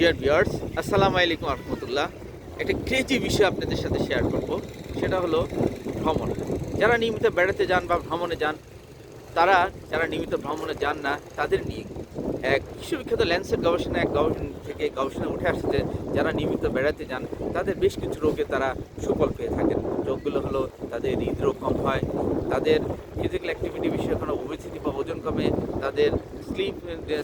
Dear viewers আসসালামু আলাইকুম রহমতুল্লাহ একটা ক্রেজি বিষয় আপনাদের সাথে শেয়ার করব। সেটা হলো ভ্রমণ। যারা নিয়মিত বেড়াতে যান বা ভ্রমণে যান, তারা যারা নিয়মিত ভ্রমণে যান না, তাদের নিয়ে এক বিশ্ববিখ্যাত ল্যান্সেট গবেষণা, এক গবেষণা থেকে গবেষণা উঠে আসছে যারা নিয়মিত বেড়াতে যান, তাদের বেশ কিছু রোগে তারা সুফল পেয়ে থাকেন। রোগগুলো হলো তাদের হৃদরোগ কম হয়, তাদের ফিজিক্যাল অ্যাক্টিভিটি বিষয়ে কোনো ওবেসিটি বা ওজন কমে তাদের স্লিপ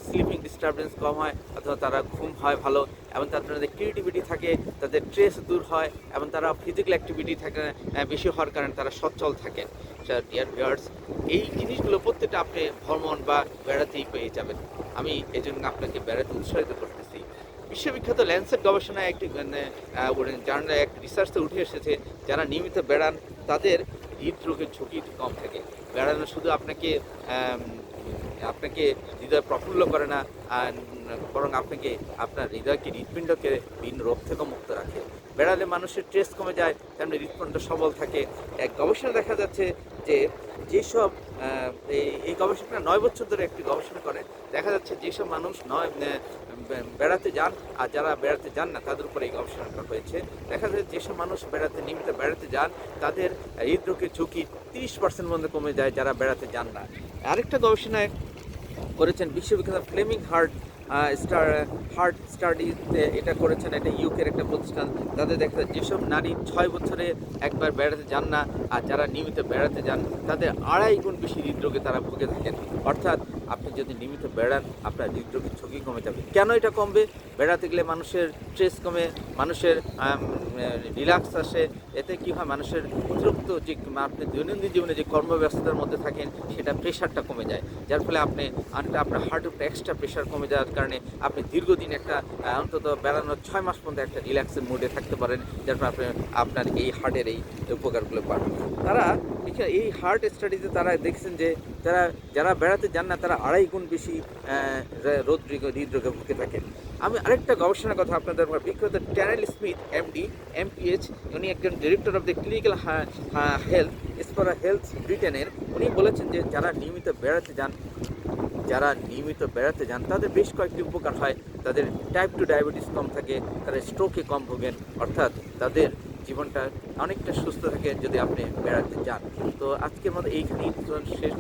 স্লিপিং ডিস্টারবেন্স কম হয় অথবা তারা ঘুম হয় ভালো এবং তাদের মধ্যে ক্রিয়েটিভিটি থাকে, তাদের স্ট্রেস দূর হয় এবং তারা ফিজিক্যাল অ্যাক্টিভিটি থাকে বেশি হওয়ার কারণে তারা সচ্ছল থাকে। ডিয়ার ভিউয়ার্স এই জিনিসগুলো প্রত্যেকটা আপনি ভ্রমণ বা বেড়াতেই পেয়ে যাবেন। আমি এই জন্য আপনাকে বেড়াতে উৎসাহিত করতেছি। বিশ্ববিখ্যাত ল্যান্সেট গবেষণায় একটি জার্নালে এক রিসার্চে উঠে এসেছে, যারা নিয়মিত বেড়ান, তাদের হৃদরোগের ঝুঁকি কম থাকে। বেড়ানো শুধু আপনাকে আপনাকে হৃদয় প্রফুল্ল করে না বরং আপনাকে আপনার হৃদয়কে হৃৎপিণ্ডকে ভিন্ন রোগ থেকে মুক্ত রাখে। বেড়ালে মানুষের স্ট্রেস কমে যায়, তেমনি হৃৎপিণ্ড সবল থাকে। এক গবেষণা দেখা যাচ্ছে যে যেসব এই- গবেষণা নয় বছর ধরে একটি গবেষণা করে দেখা যাচ্ছে যেসব মানুষ নয় বেড়াতে যান, আর যারা বেড়াতে যান না, তাদের উপরে এই গবেষণাটা হয়েছে। দেখা যাচ্ছে যেসব মানুষ বেড়াতে, নিয়মিত বেড়াতে যান, তাদের হৃদরোগের ঝুঁকি তিরিশ পার্সেন্ট মধ্যে কমে যায় যারা বেড়াতে যান না। আরেকটা গবেষণায় করেছেন বিশ্ববিখ্যাত ফ্লেমিং হার্ট স্টার, হার্ট স্টাডিতে এটা করেছেন, এটা ইউকের একটা প্রতিষ্ঠান। তাদের দেখা যায় যেসব নারী ছয় বছরে একবার বেড়াতে যান না, আর যারা নিয়মিত বেড়াতে যান, তাদের আড়াই গুণ বেশি হৃদরোগে তারা ভুগে থাকেন। অর্থাৎ আপনি যদি নিয়মিত বেড়ান, আপনার হৃদরোগের ঝুঁকি কমে যাবে। কেন এটা কমবে? বেড়াতে গেলে মানুষের স্ট্রেস কমে, মানুষের রিল্যাক্স আসে। এতে কী হয়? মানুষের অতিরিক্ত যে, আপনি দৈনন্দিন জীবনে যে কর্মব্যস্ততার মধ্যে থাকেন, সেটা প্রেশারটা কমে যায়। যার ফলে আপনি আপনার হার্টের উপরে এক্সট্রা প্রেশার কমে যাওয়ার কারণে আপনি দীর্ঘদিন একটা অন্তত বেড়ানোর ছয় মাস পর্যন্ত একটা রিল্যাক্সের মুডে থাকতে পারেন। যার ফলে আপনি, আপনার এই হার্টের এই উপকারগুলো পান তারা, এই হার্ট স্টাডিতে তারা দেখছেন যে, যারা যারা বেড়াতে যান না, তারা আড়াই গুণ বেশি রোদ হৃদরোগে ভুগে থাকেন। আমি আরেকটা গবেষণার কথা আপনাদের। বিখ্যাত ট্যানেল স্মিথ এমডি এমপিএইচ উনি একজন director of the clinical health স্পরা health ব্রিটেনের উনি বলেছেন যে, যারা নিয়মিত বেড়াতে যান, যারা নিয়মিত বেড়াতে যান, তাদের বেশ কয়েকটি উপকার হয়। তাদের টাইপ টু ডায়াবেটিস কম থাকে তারা স্ট্রোকে কম ভোগেন, অর্থাৎ তাদের জীবনটা অনেকটা সুস্থ থাকে যদি আপনি বেড়াতে যান। তো আজকের মতো এইখানেই শেষ